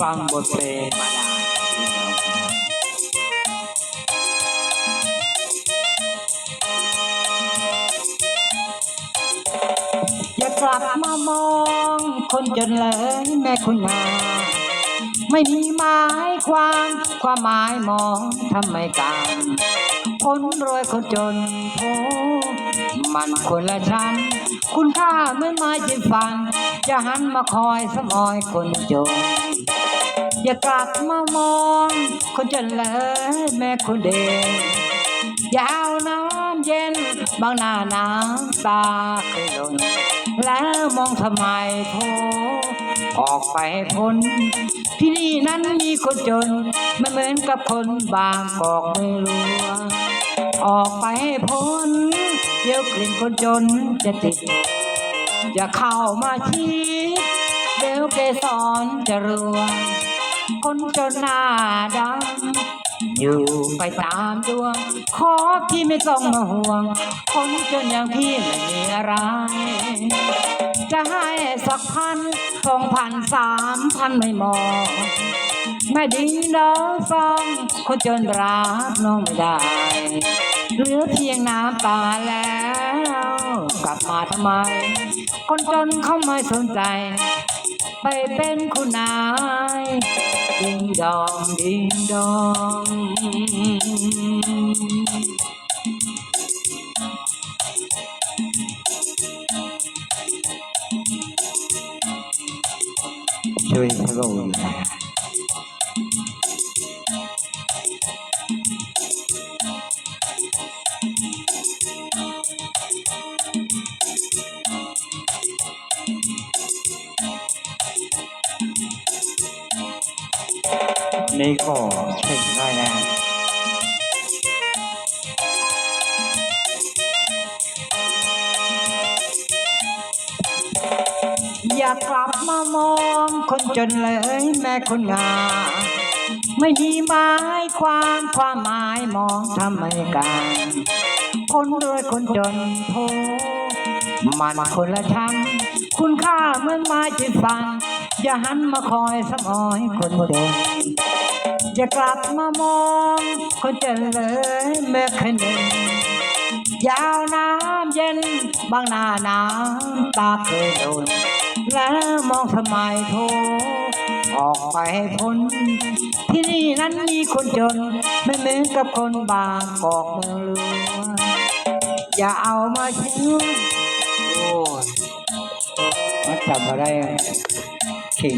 ฟังบทเพลงมาดาอย่ากลับมามองคนจนเลยแม่คุณนาไม่มีหมายความความหมายมองทำไมกันคนรวยคนจนโธ มันคนละชั้น คุณค่าเหมื่อนไม้จิ้ฟัน จะหันมาคอยสมอยคนจนอย่ากลับมามองคนจนเลยแม่คนเด่นอยาวน้ำเย็นบางหน้าน้ำตาเคยหล่นแล้วมองทำไมโทออกไปพ้นที่นี่นั้นมีคนจนไม่เหมือนกับคนบางกอกไม่รู้ออกไปพ้น เดี๋ยวกลิ่นคนจนจะติดอย่าเข้ามาชิดเดี๋ยวเกสรจะรวงคนจนหน้าดำอยู่ไปตามดวง ขอพี่ไม่ต้องมาห่วง คนจนอย่างพี่ไม่มีอะไร จะให้สักพันสองพันสามพันไม่มองแม่ดิงน้อฟองคนจนรักน้องไม่ได้ เหลือเพียงน้ำตาแล้ว กลับมาทำไม คนจนเขาไม่สนใจ ไปเป็นคุณนายดิงดองดิงดองช่วยพระองค์ นี่ก็เพ่งได้นะอย่ากลับมามองคนจนเลยแม่คนงามไม่มีหมายความความหมายมองทำไมกันคนรวยคนจนโทมันคนละชั้นคุณค่าเหมือนไม้จิ้มฟันอย่าหันมาคอยสมอยคนเดิน อย่ากลับมามองคนจนเลยแม่คนหนึ่งยาวน้ำเย็นบางหน้าน้ำตาเคยโดนแล้วมองทำไมโทออกไปให้พ้น ที่นี่นั้นมีคนจน ไม่เหมือนกับคนบางกอกเมืองหลวงอย่าเอามาเชื่อโอ้มาจับมาได้เก่ง